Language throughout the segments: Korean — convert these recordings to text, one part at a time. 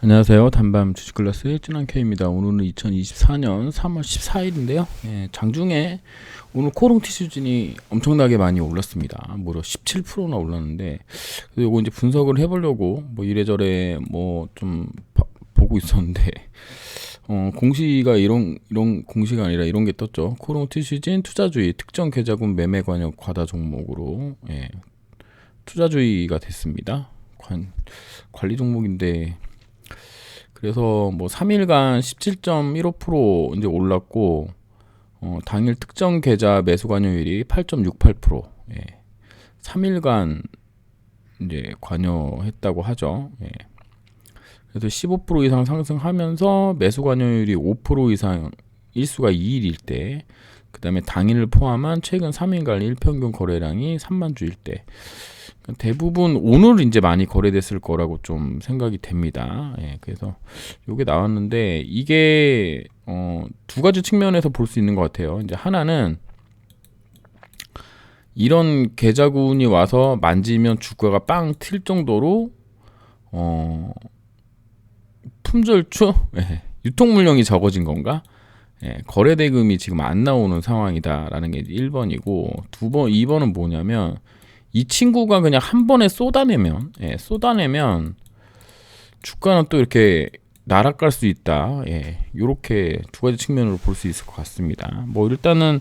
안녕하세요. 단밤 주식클래스의 찐한케입니다. 오늘은 2024년 3월 14일인데요. 예, 장중에 오늘 코롱 티슈진이 엄청나게 많이 올랐습니다. 무려 17%나 올랐는데 이거 이제 분석을 해보려고 뭐 이래저래 뭐 좀 보고 있었는데 어, 공시가 이런 이런 공시가 아니라 이런 게 떴죠. 코롱 티슈진 투자주의 특정 계좌군 매매 관여 과다 종목으로 예, 투자주의가 됐습니다. 관, 관리 종목인데 그래서 뭐 3일간 17.15% 이제 올랐고 어, 당일 특정 계좌 매수 관여율이 8.68%. 예. 3일간 이제 관여했다고 하죠. 예. 그래서 15% 이상 상승하면서 매수 관여율이 5% 이상 일수가 2일일 때, 그 다음에 당일을 포함한 최근 3일간 일평균 거래량이 3만 주일 때, 대부분 오늘 이제 많이 거래됐을 거라고 좀 생각이 됩니다. 예, 그래서 요게 나왔는데 이게 어, 두 가지 측면에서 볼 수 있는 것 같아요. 이제 하나는 이런 계좌군이 와서 만지면 주가가 빵 튈 정도로 어, 품절추 예, 유통 물량이 적어진 건가? 예, 거래 대금이 지금 안 나오는 상황이다라는 게 1번이고 두 번, 2번은 뭐냐면 이 친구가 그냥 한 번에 쏟아내면 예, 쏟아내면 주가는 또 이렇게 날아갈 수 있다. 예, 요렇게 두 가지 측면으로 볼 수 있을 것 같습니다. 뭐 일단은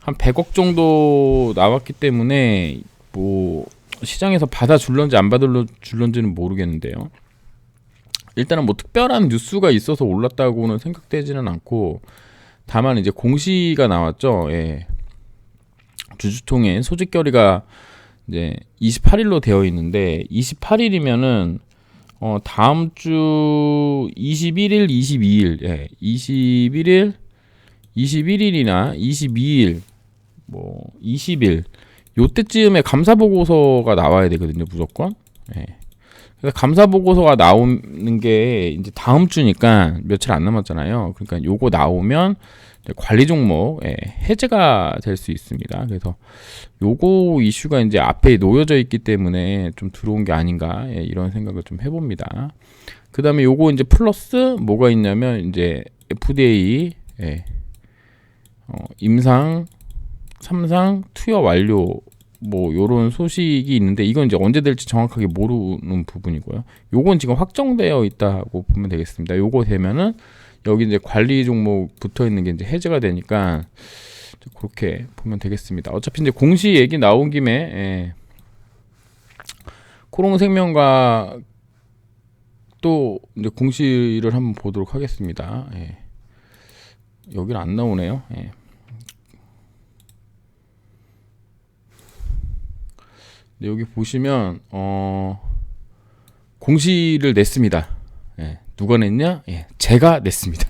한 100억 정도 나왔기 때문에 뭐 시장에서 받아 줄런지 안 받아 줄런지는 모르겠는데요. 일단은 뭐 특별한 뉴스가 있어서 올랐다고는 생각되지는 않고 다만 이제 공시가 나왔죠. 예. 주주통에 소집 결의가 이제 28일로 되어 있는데 28일이면은 어 다음 주 21일, 22일, 예, 21일, 21일이나 22일, 뭐 20일 요때쯤에 감사 보고서가 나와야 되거든요, 무조건. 예. 그래서 감사 보고서가 나오는 게 이제 다음 주니까 며칠 안 남았잖아요. 그러니까 요거 나오면 관리 종목 예, 해제가 될 수 있습니다. 그래서 요거 이슈가 이제 앞에 놓여져 있기 때문에 좀 들어온 게 아닌가 예, 이런 생각을 좀 해봅니다. 그 다음에 요거 이제 플러스 뭐가 있냐면 이제 FDA 예, 어, 임상, 삼상 투여 완료 뭐 요런 소식이 있는데 이건 이제 언제 될지 정확하게 모르는 부분이고요. 요건 지금 확정되어 있다고 보면 되겠습니다. 요거 되면은 여기 이제 관리 종목 붙어 있는 게 이제 해제가 되니까 그렇게 보면 되겠습니다. 어차피 이제 공시 얘기 나온 김에 예. 코롱생명과 또 이제 공시를 한번 보도록 하겠습니다. 예. 여기는 안 나오네요. 예. 여기 보시면 어 공시를 냈습니다. 예. 누가 냈냐? 예, 제가 냈습니다.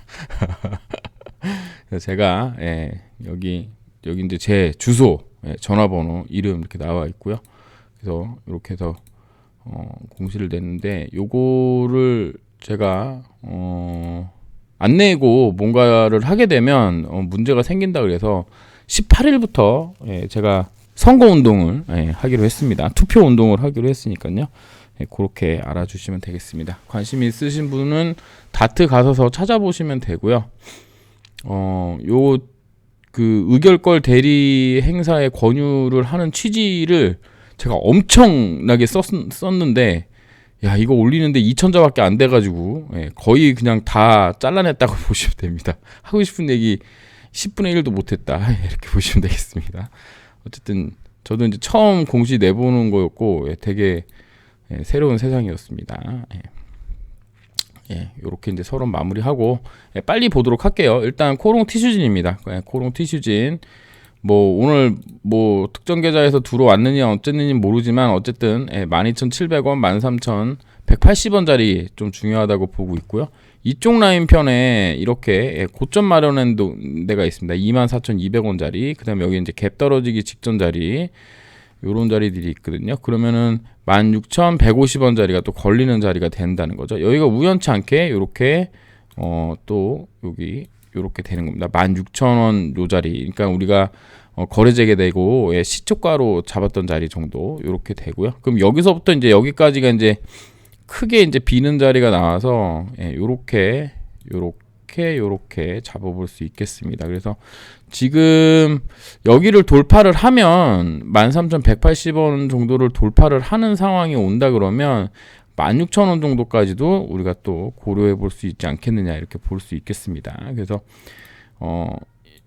제가 예, 여기 여기 이제 제 주소, 예, 전화번호, 이름 이렇게 나와 있고요. 그래서 이렇게 해서 어, 공시를 냈는데 요거를 제가 어, 안 내고 뭔가를 하게 되면 어, 문제가 생긴다 그래서 18일부터 예, 제가 선거 운동을 예, 하기로 했습니다. 투표 운동을 하기로 했으니까요. 네, 그렇게 알아주시면 되겠습니다. 관심 있으신 분은 다트 가서 찾아보시면 되고요. 어, 요, 그, 의결권 대리 행사에 권유를 하는 취지를 제가 엄청나게 썼, 썼는데, 야, 이거 올리는데 2천자밖에 안 돼가지고, 예, 거의 그냥 다 잘라냈다고 보시면 됩니다. 하고 싶은 얘기 10분의 1도 못했다. 이렇게 보시면 되겠습니다. 어쨌든, 저도 이제 처음 공시 내보는 거였고, 예, 되게, 예, 새로운 세상이었습니다. 예. 예, 요렇게 이제 서론 마무리하고 예, 빨리 보도록 할게요. 일단 코롱 티슈진입니다. 예, 코롱 티슈진 뭐 오늘 뭐 특정 계좌에서 들어왔느냐 어쨌느냐 모르지만 어쨌든 예, 12,700원, 13,180원짜리 좀 중요하다고 보고 있고요. 이쪽 라인 편에 이렇게 예, 고점 마련한 데가 있습니다. 24,200원짜리. 그다음에 여기 이제 갭 떨어지기 직전 자리. 요런 자리들이 있거든요. 그러면은 16,150원 자리가 또 걸리는 자리가 된다는 거죠. 여기가 우연치 않게 요렇게 어 또 여기 요렇게 되는 겁니다. 16,000원 요 자리. 그러니까 우리가 어, 거래 재개되고 예, 시초가로 잡았던 자리 정도 요렇게 되고요. 그럼 여기서부터 이제 여기까지가 이제 크게 이제 비는 자리가 나와서 예, 요렇게 요렇게 요렇게 잡아볼 수 있겠습니다. 그래서 지금 여기를 돌파를 하면 13,180원 정도를 돌파를 하는 상황이 온다 그러면 16,000원 정도까지도 우리가 또 고려해 볼 수 있지 않겠느냐 이렇게 볼 수 있겠습니다. 그래서 어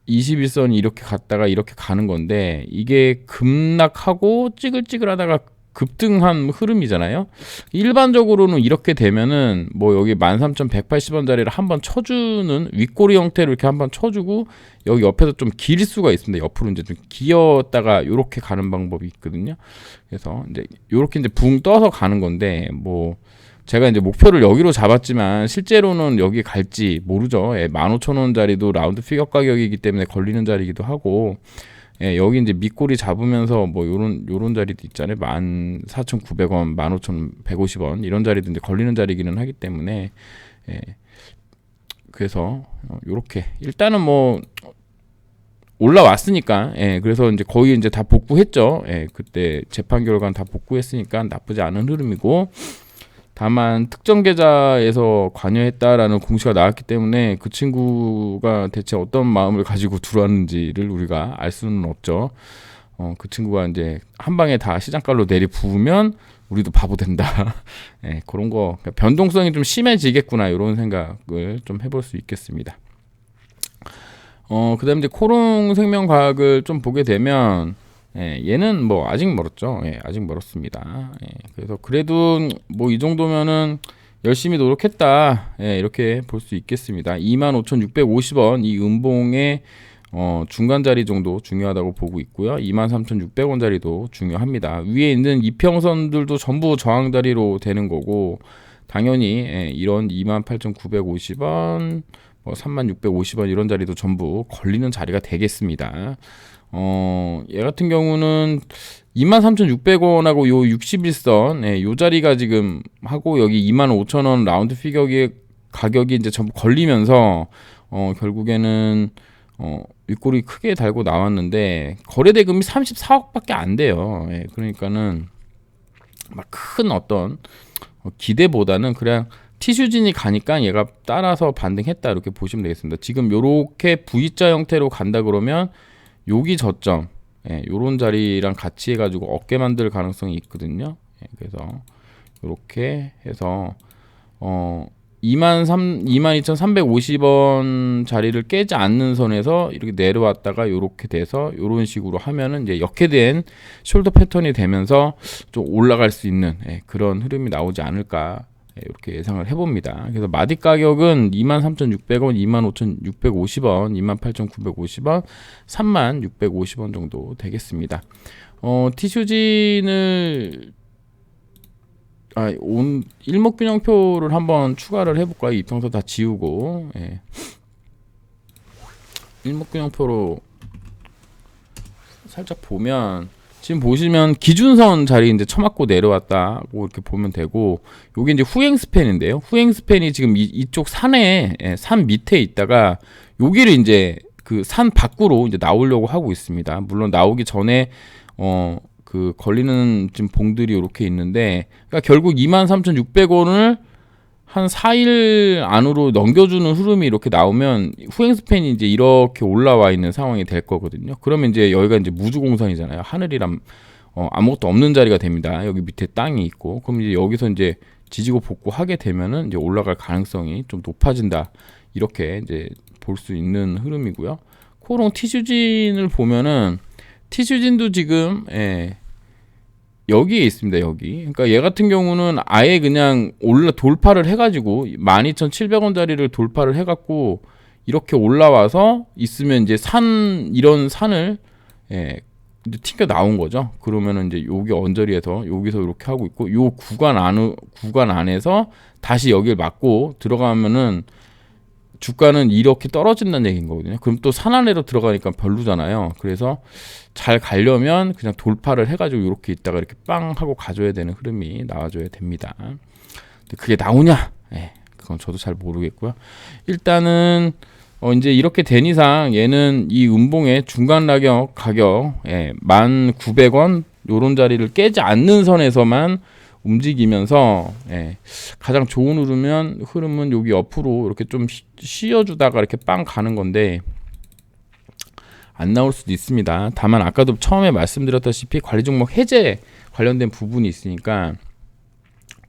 21선이 이렇게 갔다가 이렇게 가는 건데 이게 급락하고 찌글찌글하다가 급등한 흐름이잖아요. 일반적으로는 이렇게 되면은 뭐 여기 13,180원짜리를 한번 쳐주는 윗꼬리 형태로 이렇게 한번 쳐주고 여기 옆에서 좀 길 수가 있습니다. 옆으로 이제 좀 기었다가 요렇게 가는 방법이 있거든요. 그래서 이제 요렇게 이제 붕 떠서 가는 건데 뭐 제가 이제 목표를 여기로 잡았지만 실제로는 여기 갈지 모르죠. 예, 15,000원짜리도 라운드 피겨 가격이기 때문에 걸리는 자리이기도 하고 예, 여기 이제 밑꼬리 잡으면서 뭐 요런 요런 자리도 있잖아요. 14,900원, 15,150원 이런 자리도 이제 걸리는 자리기는 하기 때문에 예. 그래서 어, 요렇게 일단은 뭐 올라왔으니까 예, 그래서 이제 거의 이제 다 복구했죠. 예, 그때 재판 결과는 다 복구했으니까 나쁘지 않은 흐름이고 다만 특정 계좌에서 관여했다라는 공시가 나왔기 때문에 그 친구가 대체 어떤 마음을 가지고 들어왔는지를 우리가 알 수는 없죠. 어, 그 친구가 이제 한 방에 다 시장가로 내리 부으면 우리도 바보 된다. 예, 그런 거 그러니까 변동성이 좀 심해지겠구나 이런 생각을 좀 해볼 수 있겠습니다. 어, 그다음 이제 코롱 생명과학을 좀 보게 되면 예, 얘는 뭐 아직 멀었죠. 예, 아직 멀었습니다. 예, 그래서 그래도 뭐 이 정도면은 열심히 노력했다. 예, 이렇게 볼 수 있겠습니다. 25,650원 이 음봉의 어, 중간 자리 정도 중요하다고 보고 있고요. 23,600원 자리도 중요합니다. 위에 있는 이평선들도 전부 저항 자리로 되는 거고 당연히 예, 이런 28,950원, 뭐 3650원 이런 자리도 전부 걸리는 자리가 되겠습니다. 어, 얘 같은 경우는 23,600원하고 요 61선, 예, 요 자리가 지금 하고 여기 25,000원 라운드 피겨기 가격이 이제 전부 걸리면서 어, 결국에는 어, 윗골이 크게 달고 나왔는데 거래 대금이 34억밖에 안 돼요. 예, 그러니까는 막 큰 어떤 어, 기대보다는 그냥 티슈진이 가니까 얘가 따라서 반등했다 이렇게 보시면 되겠습니다. 지금 요렇게 V자 형태로 간다 그러면 여기 저점, 예, 요런 자리랑 같이 해가지고 어깨 만들 가능성이 있거든요. 예, 그래서 이렇게 해서 어 2만 3 22,350원 자리를 깨지 않는 선에서 이렇게 내려왔다가 이렇게 돼서 이런 식으로 하면은 이제 역해된 숄더 패턴이 되면서 좀 올라갈 수 있는 예, 그런 흐름이 나오지 않을까 예, 이렇게 예상을 해봅니다. 그래서 마디 가격은 23,600원, 25,650원, 28,950원, 3,650원 정도 되겠습니다. 어, 티슈진을 아, 온 일목균형표를 한번 추가를 해볼까요? 이평선 다 지우고 예. 일목균형표로 살짝 보면 지금 보시면 기준선 자리 이제 처맞고 내려왔다고 이렇게 보면 되고 요게 이제 후행 스팬인데요. 후행 스팬이 지금 이, 이쪽 산에 예, 산 밑에 있다가 여기를 이제 그 산 밖으로 이제 나오려고 하고 있습니다. 물론 나오기 전에 어 그 걸리는 지금 봉들이 이렇게 있는데 그러니까 결국 23,600원을 한 4일 안으로 넘겨주는 흐름이 이렇게 나오면 후행 스팬이 이제 이렇게 올라와 있는 상황이 될 거거든요. 그러면 이제 여기가 이제 무주공선이잖아요. 하늘이란 어, 아무것도 없는 자리가 됩니다. 여기 밑에 땅이 있고 그럼 이제 여기서 이제 지지고 복구 하게 되면은 이제 올라갈 가능성이 좀 높아진다. 이렇게 이제 볼 수 있는 흐름이고요. 코롱 티슈진을 보면은 티슈진도 지금 예, 여기에 있습니다. 여기. 그러니까 얘 같은 경우는 아예 그냥 올라 돌파를 해가지고 12,700원짜리를 돌파를 해갖고 이렇게 올라와서 있으면 이제 산 이런 산을 예, 튕겨 나온 거죠. 그러면은 이제 여기 언저리에서 여기서 이렇게 하고 있고 요 구간 안 구간 안에서 다시 여기를 맞고 들어가면은 주가는 이렇게 떨어진다는 얘기인 거거든요. 그럼 또 산안으로 들어가니까 별로잖아요. 그래서 잘 가려면 그냥 돌파를 해가지고 이렇게 있다가 이렇게 빵 하고 가져야 되는 흐름이 나와줘야 됩니다. 그게 나오냐? 예, 그건 저도 잘 모르겠고요. 일단은 어 이제 이렇게 된 이상 얘는 이 음봉의 중간 가격 가격 예, 1,900원 요런 자리를 깨지 않는 선에서만 움직이면서 예, 가장 좋은 흐르면 흐름은 여기 옆으로 이렇게 좀 쉬- 쉬어주다가 이렇게 빵 가는 건데 안 나올 수도 있습니다. 다만 아까도 처음에 말씀드렸다시피 관리 종목 해제 관련된 부분이 있으니까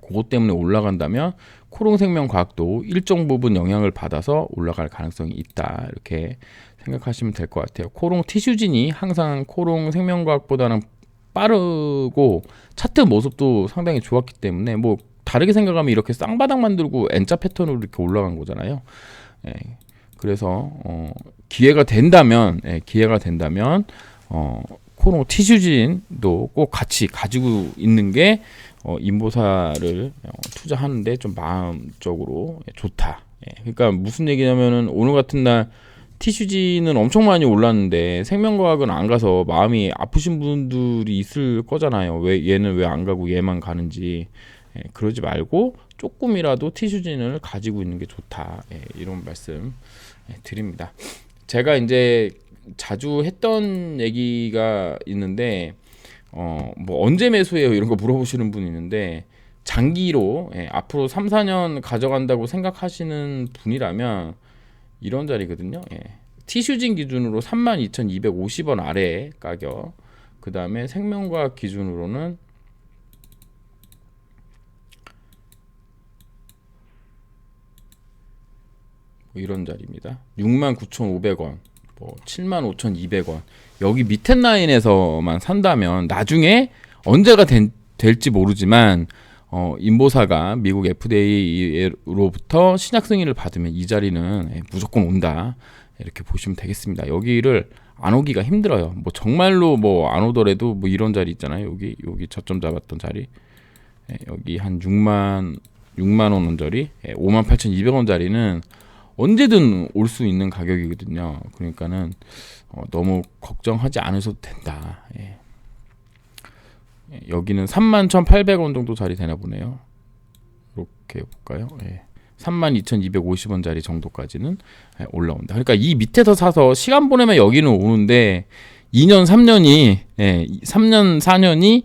그것 때문에 올라간다면 코롱생명과학도 일정 부분 영향을 받아서 올라갈 가능성이 있다 이렇게 생각하시면 될 것 같아요. 코롱 티슈진이 항상 코롱 생명과학보다는 빠르고 차트 모습도 상당히 좋았기 때문에 뭐 다르게 생각하면 이렇게 쌍바닥 만들고 N자 패턴으로 이렇게 올라간 거잖아요. 예, 그래서 어, 기회가 된다면 예, 기회가 된다면 어, 코롱 티슈진도 꼭 같이 가지고 있는 게 어, 인보사를 어, 투자하는데 좀 마음적으로 예, 좋다. 예, 그러니까 무슨 얘기냐면은 오늘 같은 날 티슈진은 엄청 많이 올랐는데 생명과학은 안 가서 마음이 아프신 분들이 있을 거잖아요. 왜 얘는 왜 안 가고 얘만 가는지 예, 그러지 말고 조금이라도 티슈진을 가지고 있는 게 좋다. 예, 이런 말씀 예, 드립니다. 제가 이제 자주 했던 얘기가 있는데 어 뭐 언제 매수해요 이런 거 물어보시는 분이 있는데 장기로 예, 앞으로 3, 4년 가져간다고 생각하시는 분이라면 이런 자리거든요. 예. 티슈진 기준으로 32,250원 아래 가격. 그 다음에 생명과학 기준으로는 뭐 이런 자리입니다. 69,500원, 뭐 75,200원. 여기 밑에 라인에서만 산다면 나중에 언제가 된, 될지 모르지만 어, 인보사가 미국 FDA로부터 신약 승인을 받으면 이 자리는 예, 무조건 온다. 이렇게 보시면 되겠습니다. 여기를 안 오기가 힘들어요. 뭐 정말로 뭐 안 오더라도 뭐 이런 자리 있잖아요. 여기 여기 저점 잡았던 자리. 예, 여기 한 6만 6만 원 원짜리, 예, 5만 8,200원 짜리는 언제든 올 수 있는 가격이거든요. 그러니까는 어, 너무 걱정하지 않으셔도 된다. 예. 예, 여기는 31,800원 정도 자리 되나 보네요. 이렇게 볼까요? 예. 32,250원 자리 정도까지는 예, 올라온다. 그러니까 이 밑에서 사서 시간 보내면 여기는 오는데 2년, 3년이 예, 3년, 4년이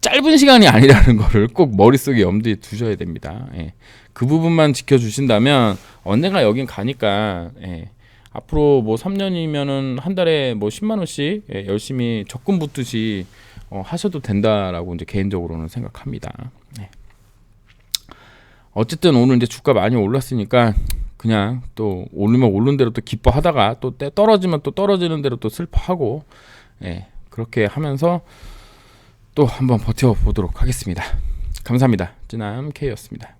짧은 시간이 아니라는 거를 꼭 머릿속에 염두에 두셔야 됩니다. 예. 그 부분만 지켜주신다면 언젠가 여긴 가니까 예. 앞으로 뭐 3년이면은 한 달에 뭐 10만 원씩 예, 열심히 적금 붙듯이 어, 하셔도 된다라고 이제 개인적으로는 생각합니다. 네. 어쨌든 오늘 이제 주가 많이 올랐으니까 그냥 또 오르면 오른 대로 또 기뻐하다가 또때 떨어지면 또 떨어지는 대로 또 슬퍼하고 예, 그렇게 하면서 또 한번 버텨보도록 하겠습니다. 감사합니다. 찌남 K였습니다.